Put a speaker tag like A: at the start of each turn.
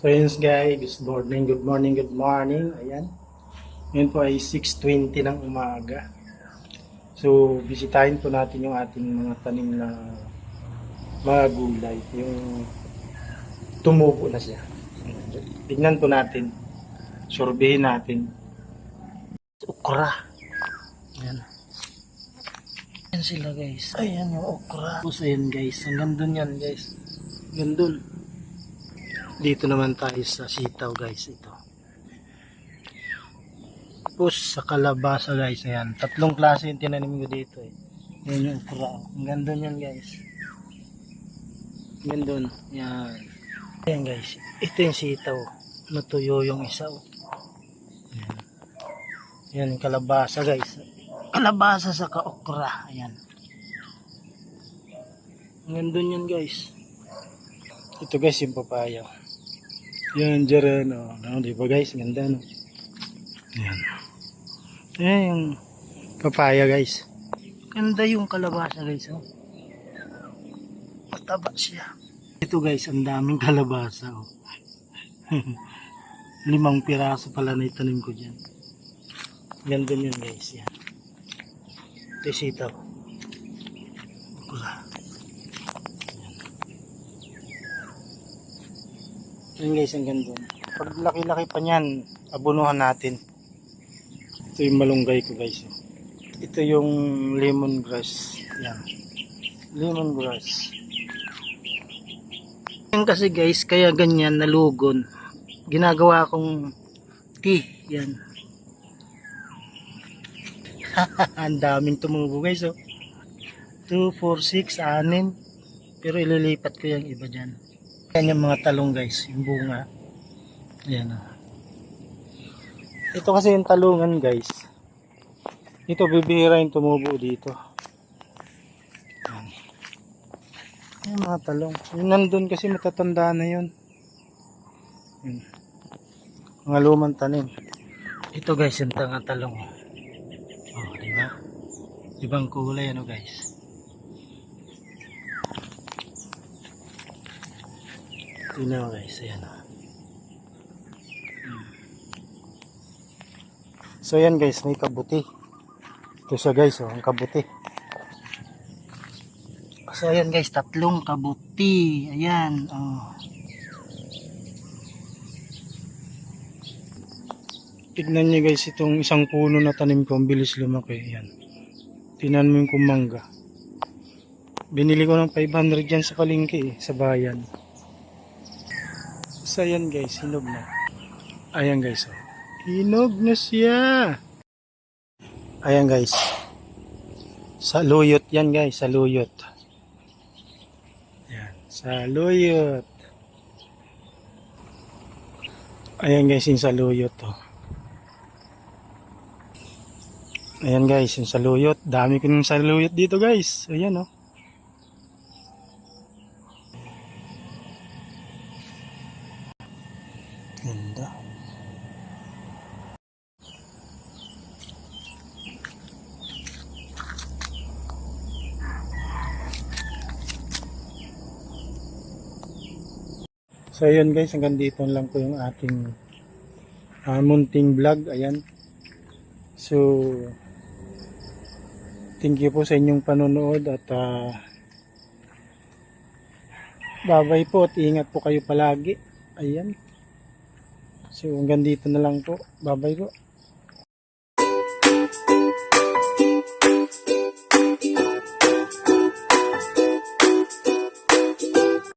A: So yun guys, good morning, good morning, good morning. Ayan. Ngayon po ay 6.20 ng umaga. So, bisitahin po natin yung ating mga tanim na mga gulay. Yung tumubo na siya. Tignan po natin. Sorbihin natin. Okra. Ayan. Ayan sila guys. Ayan yung okra. Tapos ayan guys. Hanggang dun yan guys. Hanggang dun. Dito naman tayo sa sitaw guys. Ito. Tapos sa kalabasa guys. Ayan. Tatlong klase yung tinanim ko dito eh. Ayan yung okra. Hanggang dun yan guys. Hanggang dun. Yan. Ayan guys. Ito yung sitaw. Natuyo yung isa oh. Ayan. Kalabasa guys. Kalabasa sa kaokra. Ayan. Hanggang dun yan guys. Ito guys yung papaya. Yan, dyan, oh. No, di ba guys? Ganda, no? Yan. Yan yung papaya guys. Ganda yung kalabasa guys, oh. Mataba siya. Ito guys, ang daming kalabasa, oh. Limang piraso pala na itanim ko dyan. Ganda yun guys, yan. Ito yung sitaw. Pula. Yan guys, ang ganda. Pag laki-laki pa niyan, abunuhan natin. Ito yung malunggay ko guys. Ito yung lemongrass. Yan. Lemongrass. Yan kasi guys, kaya ganyan nalugon. Ginagawa kong tea. Yan. ang daming tumubo guys. Oh. 2, 4, 6, 6. Pero ililipat ko yung iba dyan. Yan yung mga talong guys, yung bunga. Ayan o. Ito kasi yung talungan guys. Ito bibihira yung tumubo dito. Ayan. Yung mga talong. Yung nandun kasi matatanda na yun. Ayan. Mga lumang tanim. Ito guys yung tanga talong. Oh, di ba? Ibang kulay ano guys. Tingnan mo guys, ayan o. So ayan guys, may kabuti. Ito siya guys, oh, ang kabuti. So ayan guys, tatlong kabuti. Ayan, oh. Tignan niyo guys itong isang puno na tanim ko, ang bilis lumaki. Ayan. Tingnan mo yung kumangga. Binili ko ng 500 dyan sa palengke eh, sa bayan. So ayan guys, hinog na. Ayan guys, oh. Hinog na siya. Ayan guys. Sa luyot yan guys, sa luyot. Ayan, sa luyot. Ayan guys, yung sa luyot oh. Ayan guys, yung sa luyot. Dami ko yung sa luyot dito guys. Ayan oh. Ganda. So ayun guys, hanggang dito lang po yung ating uh, munting vlog. Ayan. So, thank you po sa inyong panonood at uh, babay po at ingat po kayo palagi. Ayan. So hanggang dito na lang po. Bye bye po.